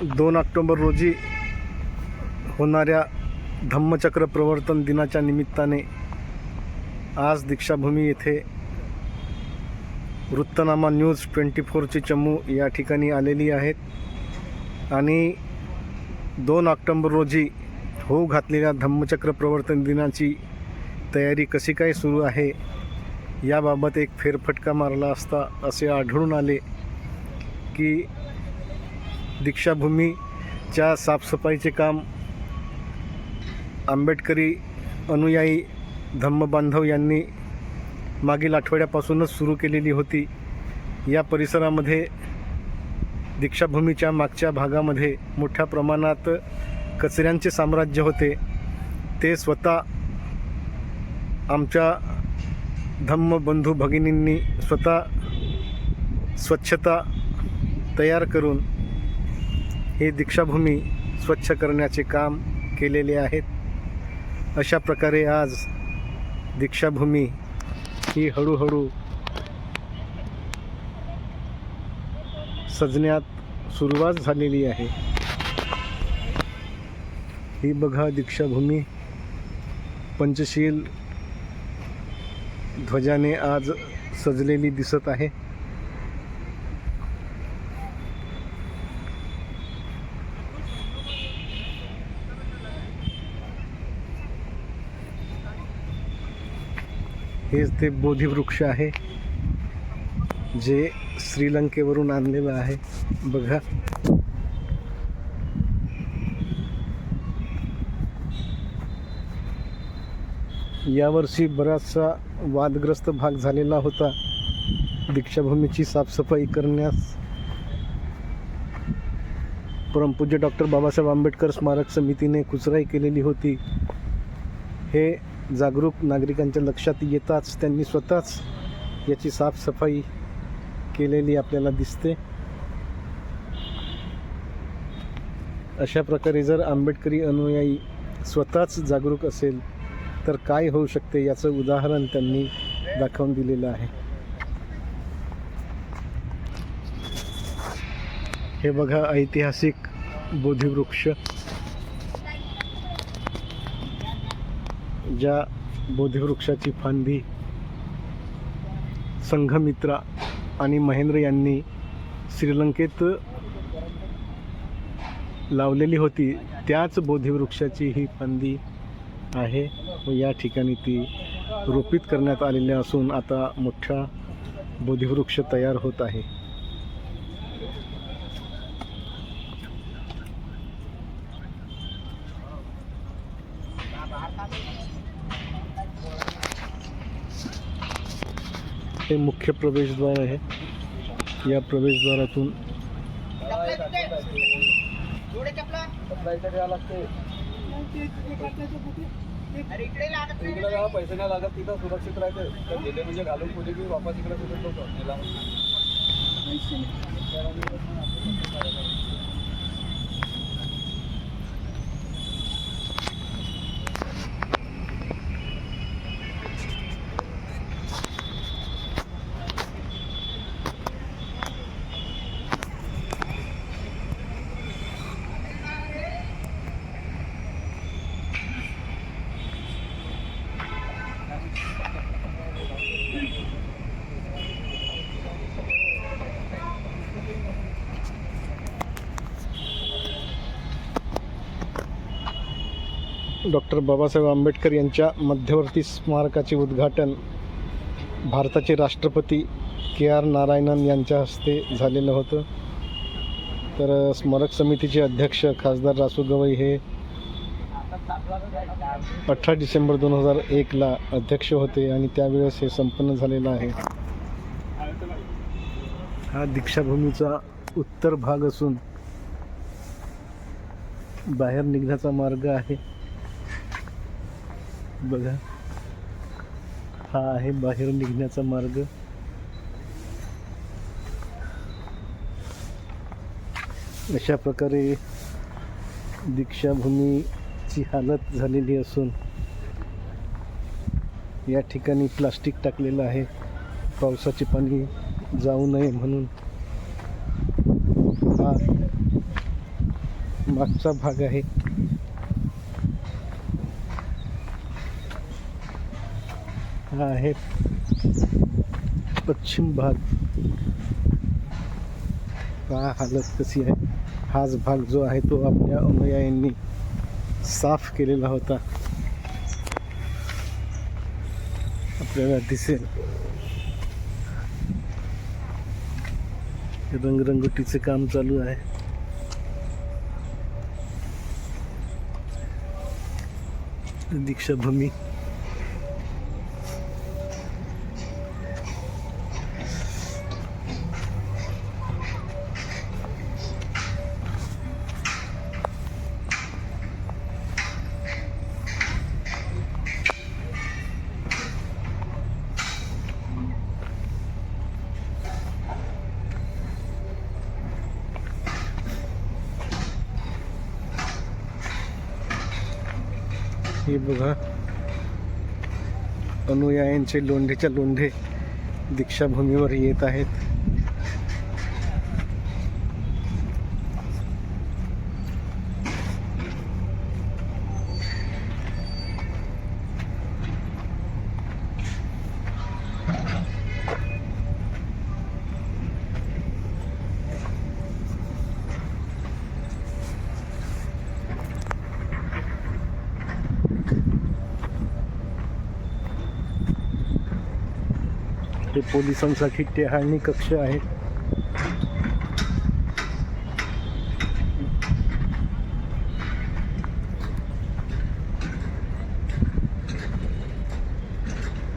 दोन ऑक्टोंबर रोजी होणाऱ्या धम्मचक्र प्रवर्तन दिनाच्या निमित्ताने आज दीक्षाभूमी येथे वृत्तनामा न्यूज ट्वेंटी फोरची चमू या ठिकाणी आलेली आहेत. आणि दोन ऑक्टोंबर रोजी होऊ घातलेल्या धम्मचक्र प्रवर्तन दिनाची तयारी कशी काय सुरू आहे याबाबत एक फेरफटका मारला असता असे आढळून आले की दीक्षाभूमीच्या साफसफाईचे काम आंबेडकरी अनुयायी धम्मबांधव यांनी मागील आठवड्यापासूनच सुरू केलेली होती. या परिसरामध्ये दीक्षाभूमीच्या मागच्या भागामध्ये मोठ्या प्रमाणात कचऱ्यांचे साम्राज्य होते. ते स्वतः आमच्या धम्मबंधू भगिनींनी स्वतः स्वच्छता तयार करून हे दीक्षाभूमी स्वच्छ करण्याचे काम केलेले आहेत. अशा प्रकारे आज दीक्षाभूमी ही हळूहळू सजण्यात सुरुवात झालेली आहे. ही बघा दीक्षाभूमी. पंचशील ध्वजाने आज सजलेली दिसत आहे. हेच ते बोधिवृक्ष आहे जे श्रीलंकेवरून आणलेलं आहे. बघा. यावर्षी बराचसा वादग्रस्त भाग झालेला होता. दीक्षाभूमीची साफसफाई करण्यास परमपूज्य डॉक्टर बाबासाहेब आंबेडकर स्मारक समितीने कुचराई केलेली होती. हे जागरूक नागरिकांच्या लक्षात येताच त्यांनी स्वतःच याची साफसफाई केलेली आपल्याला दिसते. अशा प्रकारे जर आंबेडकरी अनुयायी स्वतःच जागरूक असेल तर काय होऊ शकते याचं उदाहरण त्यांनी दाखवून दिलेलं आहे. हे बघा ऐतिहासिक बोधिवृक्ष. ज्या बोधिवृक्षाची फांदी संघमित्रा आणि महेंद्र यांनी श्रीलंकेत लावलेली होती त्याच बोधिवृक्षाची ही फांदी आहे व या ठिकाणी ती रोपित करण्यात आलेली असून आता मोठा बोधिवृक्ष तयार होत आहे. हे मुख्य प्रवेशद्वार आहे. या प्रवेशद्वारातून पैसे नाही लागत तिथं सुरक्षित राहते. तर गेले म्हणजे घालून पुढे की वापस इकडे डॉक्टर बाबासाहेब आंबेडकर यांच्या मध्यवर्ती स्मारकाचे उद्घाटन भारताचे राष्ट्रपती के आर नारायणन यांच्या हस्ते झालेलं होतं. तर स्मारक समितीचे अध्यक्ष खासदार रासू गवई हे अठरा डिसेंबर दोन हजार एकला अध्यक्ष होते आणि त्यावेळेस हे संपन्न झालेलं आहे. हा दीक्षाभूमीचा उत्तर भाग असून बाहेर निघण्याचा मार्ग आहे. बघा. हा आहे बाहेर निघण्याचा मार्ग. अशा प्रकारे दीक्षाभूमीची हालत झालेली असून या ठिकाणी प्लास्टिक टाकलेलं आहे. पावसाचे पाणी जाऊ नये म्हणून. हा मागचा भाग आहे. हा आहे पश्चिम भाग. का हालत कशी आहे. हाच भाग जो आहे तो आपल्या अनुयायांनी साफ केलेला होता. आपल्याला दिसेल. रंगरंगोटीचे काम चालू आहे. दीक्षाभूमी. हे बघा. अनुयायांचे लोंढेच्या लोंढे दीक्षाभूमीवर येत आहेत. हे पोलिसांसाठी टेहाळणी कक्ष आहेत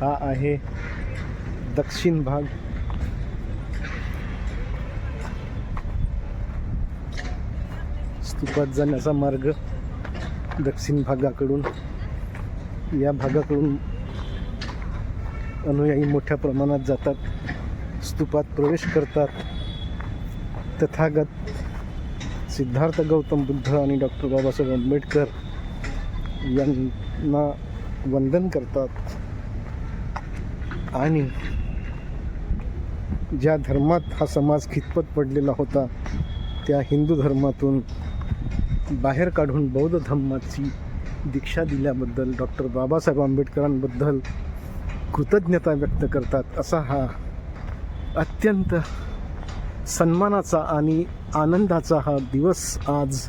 हा आहे दक्षिण भाग. स्तूपात जाण्याचा मार्ग दक्षिण भागाकडून. या भागाकडून अनुयायी मोठ्या प्रमाणात जातात स्तूपात प्रवेश करतात. तथागत सिद्धार्थ गौतम बुद्ध आणि डॉक्टर बाबासाहेब आंबेडकर यांना वंदन करतात. आणि ज्या धर्मात हा समाज खितपत पडलेला होता त्या हिंदू धर्मातून बाहेर काढून बौद्ध धर्माची दीक्षा दिल्याबद्दल डॉक्टर बाबासाहेब आंबेडकरांबद्दल कृतज्ञता व्यक्त करतात. असा हा अत्यंत सन्मानाचा आणि आनंदाचा हा दिवस आज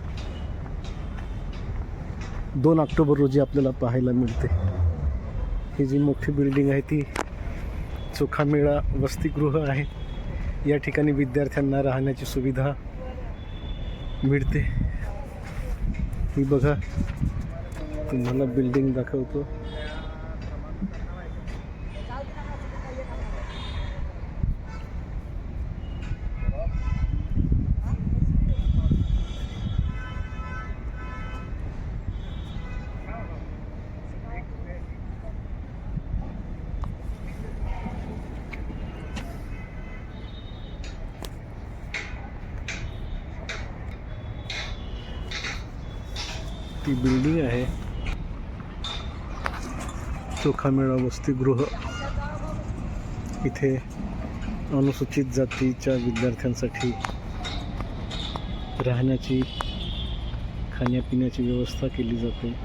दोन ऑक्टोबर रोजी आपल्याला पाहायला मिळते. ही जी मोठी बिल्डिंग आहे ती चोखामेळा वसतिगृह आहे. या ठिकाणी विद्यार्थ्यांना राहण्याची सुविधा मिळते. ही बघा तुम्हाला बिल्डिंग दाखवतो. ती बिल्डिंग आहे. चोखामेळा वसतिगृह. इथे अनुसूचित जातीच्या विद्यार्थ्यांसाठी राहण्याची खाण्यापिण्याची व्यवस्था केली जाते.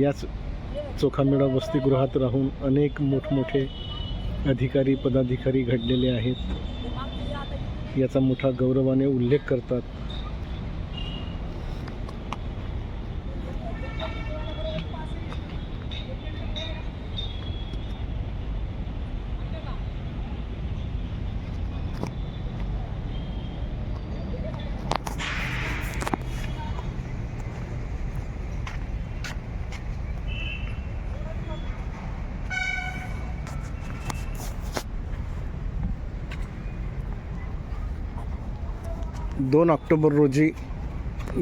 याच चोखामेळा वसतिगृहात राहून अनेक मोठमोठे अधिकारी पदाधिकारी घडलेले आहेत. याचा मोठा गौरवाने उल्लेख करतात. दोन ऑक्टोबर रोजी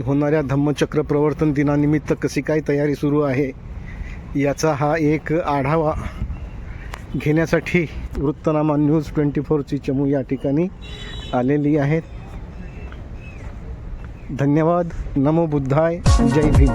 होणाऱ्या धम्मचक्र प्रवर्तन दिनानिमित्त कशी काय तयारी सुरू आहे याचा हा एक आढावा घेण्यासाठी वृत्तनामा न्यूज ट्वेंटी फोरची चमू या ठिकाणी आलेली आहेत धन्यवाद. नमो बुद्धाय. जय भीम.